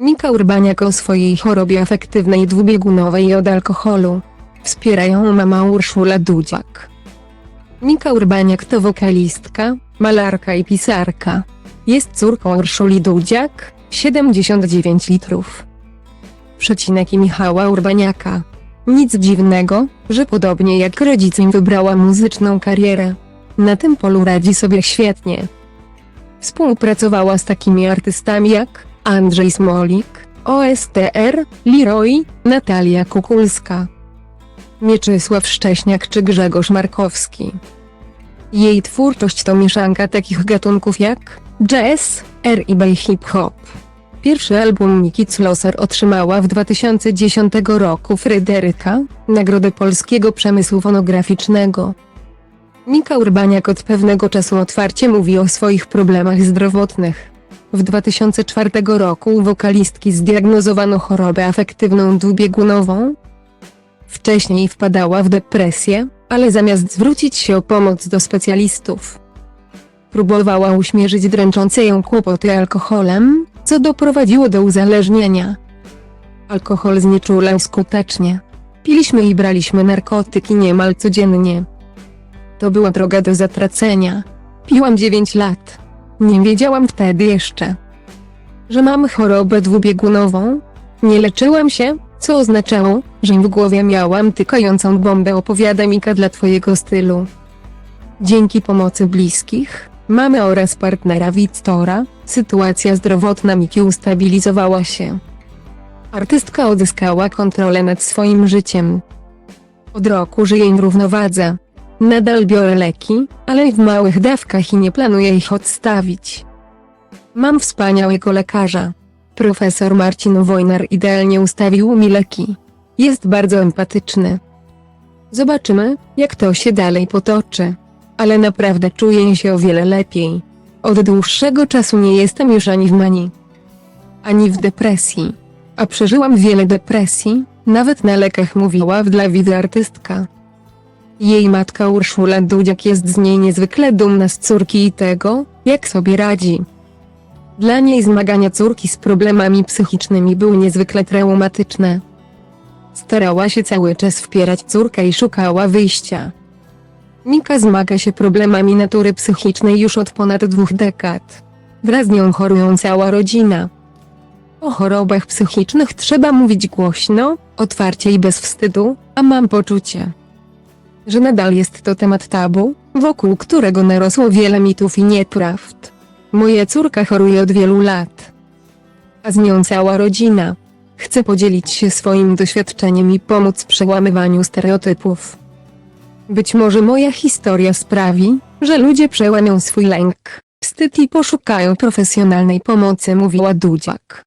Mika Urbaniak o swojej chorobie afektywnej dwubiegunowej od alkoholu. Wspiera ją mama Urszula Dudziak. Mika Urbaniak to wokalistka, malarka i pisarka. Jest córką Urszuli Dudziak, 79 litrów. Przecinek i Michała Urbaniaka. Nic dziwnego, że podobnie jak rodzicem wybrała muzyczną karierę. Na tym polu radzi sobie świetnie. Współpracowała z takimi artystami jak Andrzej Smolik, OSTR, Leroy, Natalia Kukulska, Mieczysław Szcześniak czy Grzegorz Markowski. Jej twórczość to mieszanka takich gatunków jak jazz, R&B i hip-hop. Pierwszy album Niki Closer otrzymała w 2010 roku Fryderyka, Nagrodę Polskiego Przemysłu Fonograficznego. Mika Urbaniak od pewnego czasu otwarcie mówi o swoich problemach zdrowotnych. W 2004 roku wokalistki zdiagnozowano chorobę afektywną dwubiegunową. Wcześniej wpadała w depresję, ale zamiast zwrócić się o pomoc do specjalistów, próbowała uśmierzyć dręczące ją kłopoty alkoholem, co doprowadziło do uzależnienia. Alkohol znieczulał skutecznie. Piliśmy i braliśmy narkotyki niemal codziennie. To była droga do zatracenia. Piłam 9 lat. Nie wiedziałam wtedy jeszcze, że mam chorobę dwubiegunową. Nie leczyłam się, co oznaczało, że w głowie miałam tykającą bombę opowiada Mika dla twojego stylu. Dzięki pomocy bliskich, mamy oraz partnera Wiktora, sytuacja zdrowotna Miki ustabilizowała się. Artystka odzyskała kontrolę nad swoim życiem. Od roku żyje w równowadze. Nadal biorę leki, ale w małych dawkach i nie planuję ich odstawić. Mam wspaniałego lekarza. Profesor Marcin Wojnar idealnie ustawił mi leki. Jest bardzo empatyczny. Zobaczymy, jak to się dalej potoczy. Ale naprawdę czuję się o wiele lepiej. Od dłuższego czasu nie jestem już ani w manii, ani w depresji. A przeżyłam wiele depresji, nawet na lekach mówiła w dla widy artystka. Jej matka Urszula Dudziak jest z niej niezwykle dumna z córki i tego, jak sobie radzi. Dla niej zmagania córki z problemami psychicznymi były niezwykle traumatyczne. Starała się cały czas wspierać córkę i szukała wyjścia. Mika zmaga się problemami natury psychicznej już od ponad dwóch dekad. Wraz z nią chorują cała rodzina. O chorobach psychicznych trzeba mówić głośno, otwarcie i bez wstydu, a mam poczucie, że nadal jest to temat tabu, wokół którego narosło wiele mitów i nieprawd. Moja córka choruje od wielu lat, a z nią cała rodzina. Chcę podzielić się swoim doświadczeniem i pomóc w przełamywaniu stereotypów. Być może moja historia sprawi, że ludzie przełamią swój lęk, wstyd i poszukają profesjonalnej pomocy, mówiła Dudziak.